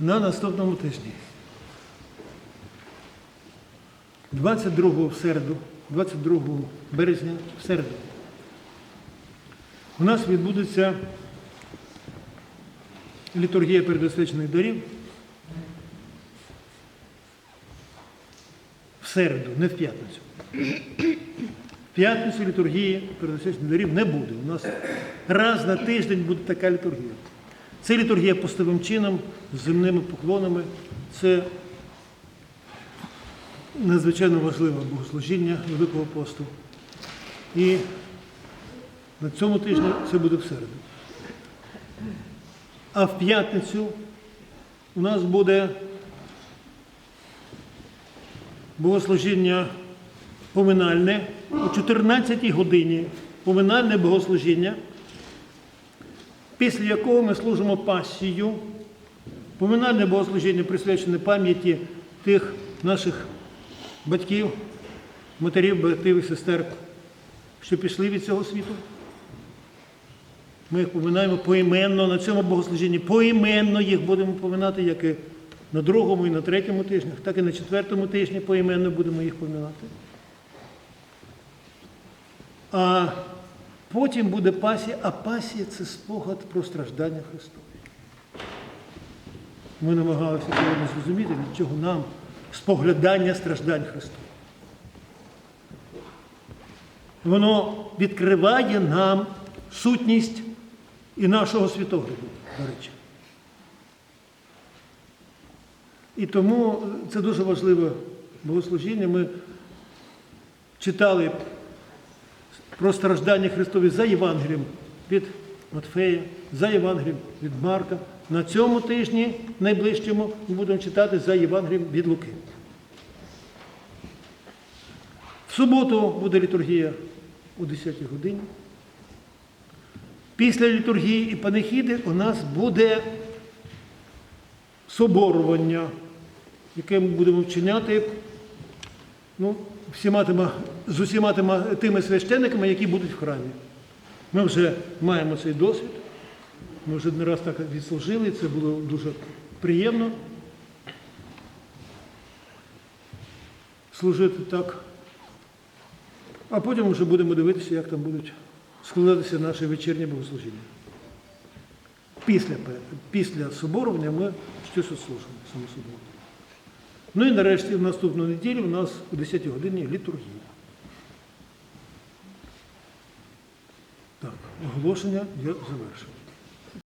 на наступному тижні. 22 в середу, 22 березня в середу. У нас відбудеться літургія передосвячених дарів в середу, не в п'ятницю. В п'ятницю літургії передосвячених дарів не буде. У нас раз на тиждень буде така літургія. Це літургія постовим чином, з земними поклонами. Це надзвичайно важливе богослужіння Великого посту. І на цьому тижні це буде в середу. А в п'ятницю у нас буде богослужіння поминальне о 14 годині. Поминальне богослужіння, після якого ми служимо пасію. Поминальне богослужіння присвячене пам'яті тих наших батьків, матерів, братів і сестер, що пішли від цього світу. Ми їх поминаємо поіменно на цьому богослужінні. Поіменно їх будемо поминати, як і на другому і на третьому тижнях, так і на четвертому тижні поіменно будемо їх поминати. А потім буде пасія, а пасія це спогад про страждання Христові. Ми намагалися сьогодні зрозуміти, від чого нам споглядання страждань Христових. Воно відкриває нам сутність і нашого світогляду, до речі. І тому це дуже важливе богослужіння. Ми читали про страждання Христові за Євангелієм від Матфея, за Євангелієм від Марка. На цьому тижні, найближчому, ми будемо читати за Євангелієм від Луки. В суботу буде літургія о 10 годині. Після літургії і панихіди у нас буде соборування, яке ми будемо вчиняти ну, всіма тима, з усіма тима, тими священниками, які будуть в храмі. Ми вже маємо цей досвід. Ми вже не раз так відслужили, це було дуже приємно. Служити так. А потім вже будемо дивитися, як там будуть складатися наші вечірні богослужіння. Після, після соборування ми щось відслужимо, само собою. Ну і нарешті в наступну неділю у нас о 10 годині літургія. Так, оголошення я завершив.